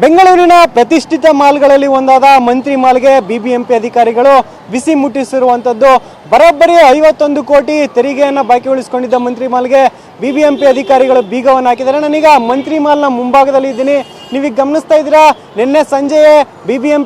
ಬೆಂಗಳೂರಿನ ಪ್ರತಿಷ್ಠಿತ ಮಾಲ್ಗಳಲ್ಲಿ ಒಂದಾದ ಮಂತ್ರಿ ಮಾಲ್ಗೆ ಬಿಬಿಎಂಪಿ ಅಧಿಕಾರಿಗಳು ಬಿಸಿ ಮುಟ್ಟಿಸಿರುವಂಥದ್ದು. ಬರೋಬ್ಬರಿ ಐವತ್ತೊಂದು ಕೋಟಿ ತೆರಿಗೆಯನ್ನು ಬಾಕಿ ಉಳಿಸಿಕೊಂಡಿದ್ದ ಮಂತ್ರಿ ಮಾಲ್ಗೆ ಬಿಬಿಎಂಪಿ ಅಧಿಕಾರಿಗಳು ಬೀಗವನ್ನು ಹಾಕಿದ್ದಾರೆ. ನಾನೀಗ ಮಂತ್ರಿ ಮಾಲ್ನ ಮುಂಭಾಗದಲ್ಲಿ ಇದ್ದೀನಿ. ನೀವೀಗ ಗಮನಿಸ್ತಾ ಇದ್ದೀರಾ? ನಿನ್ನೆ ಸಂಜೆಯೇ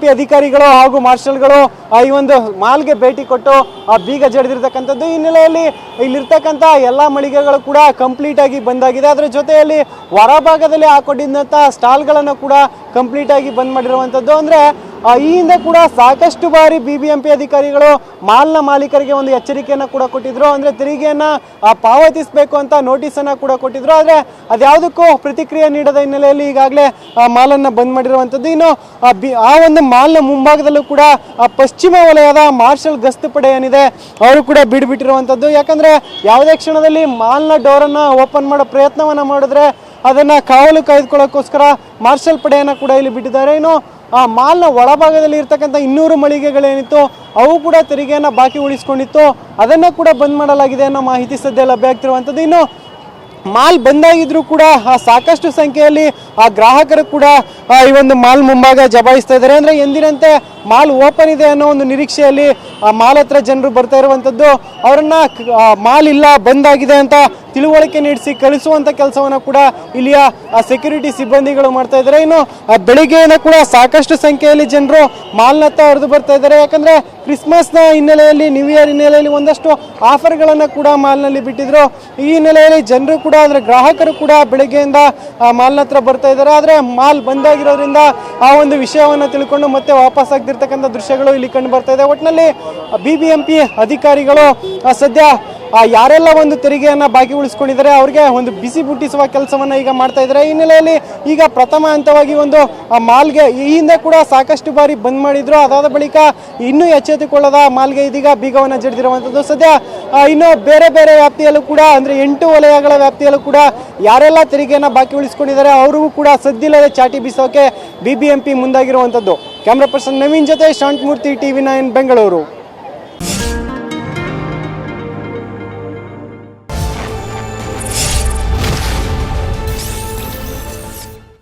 ಪಿ ಅಧಿಕಾರಿಗಳು ಹಾಗೂ ಮಾರ್ಷಲ್ಗಳು ಈ ಒಂದು ಮಾಲ್ಗೆ ಭೇಟಿ ಕೊಟ್ಟು, ಆ, ಬೀಗ ಜಡಿದಿರ್ತಕ್ಕಂಥದ್ದು ಈ ಹಿನ್ನೆಲೆಯಲ್ಲಿ ಇಲ್ಲಿರ್ತಕ್ಕಂಥ ಎಲ್ಲ ಮಳಿಗೆಗಳು ಕೂಡ ಕಂಪ್ಲೀಟ್ ಆಗಿ ಬಂದಾಗಿದೆ. ಅದರ ಜೊತೆಯಲ್ಲಿ ಹೊರಭಾಗದಲ್ಲಿ ಹಾಕೊಂಡಿದ್ದಂಥ ಸ್ಟಾಲ್ಗಳನ್ನು ಕೂಡ ಕಂಪ್ಲೀಟ್ ಆಗಿ ಬಂದ್ ಮಾಡಿರುವಂಥದ್ದು. ಅಂದ್ರೆ ಈ ಹಿಂದೆ ಕೂಡ ಸಾಕಷ್ಟು ಬಾರಿ ಬಿ ಬಿ ಎಂ ಪಿ ಅಧಿಕಾರಿಗಳು ಮಾಲ್ನ ಮಾಲೀಕರಿಗೆ ಒಂದು ಎಚ್ಚರಿಕೆಯನ್ನು ಕೂಡ ಕೊಟ್ಟಿದ್ರು. ಅಂದ್ರೆ ತೆರಿಗೆಯನ್ನು ಪಾವತಿಸಬೇಕು ಅಂತ ನೋಟಿಸನ್ನು ಕೂಡ ಕೊಟ್ಟಿದ್ರು. ಆದ್ರೆ ಅದ್ಯಾವುದಕ್ಕೂ ಪ್ರತಿಕ್ರಿಯೆ ನೀಡದ ಹಿನ್ನೆಲೆಯಲ್ಲಿ ಈಗಾಗಲೇ ಮಾಲನ್ನು ಬಂದ್ ಮಾಡಿರುವಂಥದ್ದು. ಇನ್ನು ಆ ಒಂದು ಮಾಲ್ನ ಮುಂಭಾಗದಲ್ಲೂ ಕೂಡ, ಆ, ಪಶ್ಚಿಮ ವಲಯದ ಮಾರ್ಷಲ್ ಗಸ್ತು ಪಡೆ ಏನಿದೆ, ಅವರು ಕೂಡ ಬಿಡ್ಬಿಟ್ಟಿರುವಂಥದ್ದು. ಯಾಕಂದ್ರೆ ಯಾವುದೇ ಕ್ಷಣದಲ್ಲಿ ಮಾಲ್ನ ಡೋರನ್ನು ಓಪನ್ ಮಾಡೋ ಪ್ರಯತ್ನವನ್ನ ಮಾಡಿದ್ರೆ ಅದನ್ನ ಕಾವಲು ಕಾಯ್ದುಕೊಳ್ಳೋಕ್ಕೋಸ್ಕರ ಮಾರ್ಷಲ್ ಪಡೆಯನ್ನ ಕೂಡ ಇಲ್ಲಿ ಬಿಟ್ಟಿದ್ದಾರೆ. ಇನ್ನು, ಆ ಮಾಲ್ನ ಒಳಭಾಗದಲ್ಲಿ ಇರ್ತಕ್ಕಂಥ ಇನ್ನೂರು ಮಳಿಗೆಗಳೇನಿತ್ತು, ಅವು ಕೂಡ ತೆರಿಗೆಯನ್ನ ಬಾಕಿ ಉಳಿಸ್ಕೊಂಡಿತ್ತು. ಅದನ್ನ ಕೂಡ ಬಂದ್ ಮಾಡಲಾಗಿದೆ ಅನ್ನೋ ಮಾಹಿತಿ ಸದ್ಯ ಲಭ್ಯ ಆಗ್ತಿರುವಂಥದ್ದು. ಇನ್ನು, ಮಾಲ್ ಬಂದಾಗಿದ್ರು ಕೂಡ, ಆ ಸಾಕಷ್ಟು ಸಂಖ್ಯೆಯಲ್ಲಿ ಆ ಗ್ರಾಹಕರು ಕೂಡ ಈ ಒಂದು ಮಾಲ್ ಮುಂಭಾಗ ಜಬಾಯಿಸ್ತಾ ಇದ್ದಾರೆ. ಅಂದ್ರೆ ಎಂದಿನಂತೆ ಮಾಲ್ ಓಪನ್ ಇದೆ ಅನ್ನೋ ಒಂದು ನಿರೀಕ್ಷೆಯಲ್ಲಿ ಮಾಲ್ ಹತ್ರ ಜನರು ಬರ್ತಾ ಇರುವಂಥದ್ದು ಅವರನ್ನ ಮಾಲ್ ಇಲ್ಲ, ಬಂದಾಗಿದೆ ಅಂತ ತಿಳುವಳಿಕೆ ನೀಡಿಸಿ ಕಳಿಸುವಂತ ಕೆಲಸವನ್ನ ಕೂಡ ಇಲ್ಲಿಯ ಸೆಕ್ಯೂರಿಟಿ ಸಿಬ್ಬಂದಿಗಳು ಮಾಡ್ತಾ ಇದ್ದಾರೆ. ಇನ್ನು ಬೆಳಿಗ್ಗೆಯಿಂದ ಕೂಡ ಸಾಕಷ್ಟು ಸಂಖ್ಯೆಯಲ್ಲಿ ಜನರು ಮಾಲ್ನತ್ತ ಹರಿದು ಬರ್ತಾ ಇದ್ದಾರೆ. ಯಾಕಂದ್ರೆ ಕ್ರಿಸ್ಮಸ್ನ ಹಿನ್ನೆಲೆಯಲ್ಲಿ ನ್ಯೂ ಇಯರ್ ಹಿನ್ನೆಲೆಯಲ್ಲಿ ಒಂದಷ್ಟು ಆಫರ್ಗಳನ್ನು ಕೂಡ ಮಾಲ್ನಲ್ಲಿ ಬಿಟ್ಟಿದ್ರು. ಈ ಹಿನ್ನೆಲೆಯಲ್ಲಿ ಜನರು ಕೂಡ, ಅಂದ್ರೆ ಗ್ರಾಹಕರು ಕೂಡ ಬೆಳಗ್ಗೆಯಿಂದ ಮಾಲ್ನ ಹತ್ರ ಬರ್ತಾ ಇದ್ದಾರೆ. ಆದರೆ ಮಾಲ್ ಬಂದಾಗಿರೋದ್ರಿಂದ ಆ ಒಂದು ವಿಷಯವನ್ನು ತಿಳ್ಕೊಂಡು ಮತ್ತೆ ವಾಪಸ್ ಆಗ್ತಿರ್ತಕ್ಕಂಥ ದೃಶ್ಯಗಳು ಇಲ್ಲಿ ಕಂಡು ಬರ್ತಾ ಇದೆ. ಒಟ್ಟಿನಲ್ಲಿ ಬಿ ಅಧಿಕಾರಿಗಳು ಸದ್ಯ ಯಾರೆಲ್ಲ ಒಂದು ತೆರಿಗೆಯನ್ನು ಬಾಕಿ ಉಳಿಸ್ಕೊಂಡಿದ್ದಾರೆ ಅವ್ರಿಗೆ ಒಂದು ಬಿಸಿ ಬುಟ್ಟಿಸುವ ಕೆಲಸವನ್ನ ಈಗ ಮಾಡ್ತಾ ಇದ್ದಾರೆ. ಹಿನ್ನೆಲೆಯಲ್ಲಿ ಈಗ ಪ್ರಥಮ ಹಂತವಾಗಿ ಒಂದು ಮಾಲ್ಗೆ, ಈ ಹಿಂದೆ ಕೂಡ ಸಾಕಷ್ಟು ಬಾರಿ ಬಂದ್ ಮಾಡಿದ್ರು. ಅದಾದ ಬಳಿಕ ಇನ್ನೂ ಎಚ್ಚೆತ್ತುಕೊಳ್ಳದ ಮಾಲ್ಗೆ ಇದೀಗ ಬೀಗವನ್ನು ಜಡಿದಿರುವಂಥದ್ದು ಸದ್ಯ ಇನ್ನು ಬೇರೆ ಬೇರೆ ವ್ಯಾಪ್ತಿಯಲ್ಲೂ ಕೂಡ, ಅಂದ್ರೆ ಎಂಟು ವಲಯಗಳ ವ್ಯಾಪ್ತಿಯಲ್ಲೂ ಕೂಡ ಯಾರೆಲ್ಲ ತೆರಿಗೆಯನ್ನು ಬಾಕಿ ಉಳಿಸ್ಕೊಂಡಿದ್ದಾರೆ ಅವರಿಗೂ ಕೂಡ ಸದ್ದಿಲ್ಲದೆ ಚಾಟಿ ಬೀಸೋಕೆ ಬಿ ಬಿ ಎಂ ಮುಂದಾಗಿರುವಂಥದ್ದು ಕ್ಯಾಮ್ರಾ ಪರ್ಸನ್ ನವೀನ್ ಜೊತೆ ಶಾಂತಮೂರ್ತಿ ಟಿವಿ ನೈನ್, ಬೆಂಗಳೂರು.